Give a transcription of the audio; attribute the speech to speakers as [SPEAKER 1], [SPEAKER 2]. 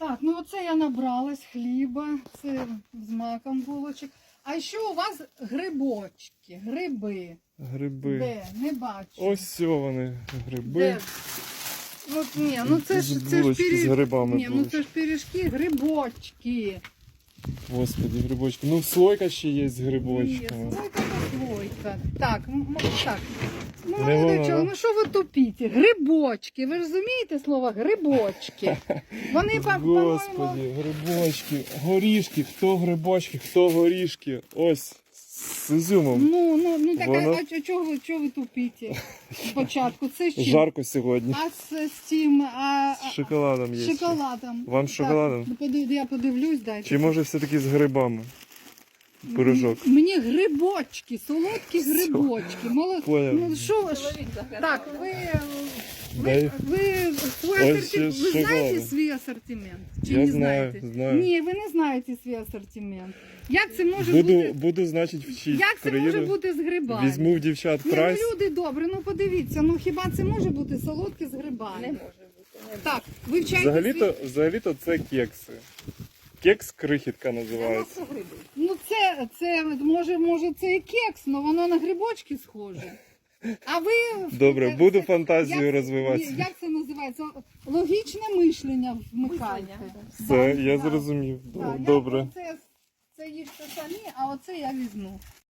[SPEAKER 1] Так, ну оце я набралась хліба, це з маком булочок. А що у вас грибочки, гриби?
[SPEAKER 2] Гриби.
[SPEAKER 1] Де? Не бачу.
[SPEAKER 2] Ось все вони, гриби.
[SPEAKER 1] Де? От ні, ну це ж це ж
[SPEAKER 2] булочки з грибами
[SPEAKER 1] Ні, ну це ж пиріжки, грибочки.
[SPEAKER 2] Господи, грибочки. Ну, слойка ще є з
[SPEAKER 1] Ні,
[SPEAKER 2] грибочками.
[SPEAKER 1] слойка та слойка. Так, так. Ну,
[SPEAKER 2] воно,
[SPEAKER 1] чоловік,
[SPEAKER 2] да?
[SPEAKER 1] ну що ви тупіте? Грибочки. Ви розумієте слово грибочки? Вони,
[SPEAKER 2] Господи, грибочки, горішки, хто грибочки, хто горішки. Ось з ізюмом.
[SPEAKER 1] Ну, ну, ну так,
[SPEAKER 2] Воно-
[SPEAKER 1] а, а чого ви, чого ви тупіте спочатку? Це чим?
[SPEAKER 2] Жарко сьогодні.
[SPEAKER 1] А з, з цим, а,
[SPEAKER 2] З шоколадом є.
[SPEAKER 1] з шоколадом.
[SPEAKER 2] Вам з шоколадом?
[SPEAKER 1] Так, я подивлюсь, дайте.
[SPEAKER 2] Чи може все-таки з грибами? Пирожок.
[SPEAKER 1] Мені грибочки, солодкі грибочки. Молод... Ну, що, ж- так, ви, ви,
[SPEAKER 2] Дай.
[SPEAKER 1] ви, свій
[SPEAKER 2] Ось
[SPEAKER 1] асортимент,
[SPEAKER 2] ще
[SPEAKER 1] ви знаєте свій асортимент? Чи
[SPEAKER 2] Я
[SPEAKER 1] не
[SPEAKER 2] знаю,
[SPEAKER 1] знаєте?
[SPEAKER 2] знаю.
[SPEAKER 1] Ні, ви не знаєте свій асортимент. Як це може
[SPEAKER 2] Буду,
[SPEAKER 1] бути?
[SPEAKER 2] буду, значить, вчити.
[SPEAKER 1] Як це може бути з грибами?
[SPEAKER 2] Візьму в дівчат
[SPEAKER 1] Ні,
[SPEAKER 2] прайс.
[SPEAKER 1] ну люди добре, ну подивіться, ну хіба це може бути солодке з грибами?
[SPEAKER 3] Не може бути. не
[SPEAKER 1] Так, вивчайте
[SPEAKER 2] Взагалі-то,
[SPEAKER 1] свій...
[SPEAKER 2] взагалі-то це кекси. Кекс крихітка називається.
[SPEAKER 1] Ну це, це може, може це і кекс, але воно на грибочки схоже. А ви
[SPEAKER 2] Добре,
[SPEAKER 1] це-
[SPEAKER 2] буду фантазію
[SPEAKER 1] як-
[SPEAKER 2] розвивати.
[SPEAKER 1] Як це називається? Логічне мишлення.
[SPEAKER 3] Мислення,
[SPEAKER 2] Все,
[SPEAKER 1] Да,
[SPEAKER 2] я
[SPEAKER 1] да.
[SPEAKER 2] зрозумів.
[SPEAKER 1] Да, я Це, це їжте самі, а оце я візьму.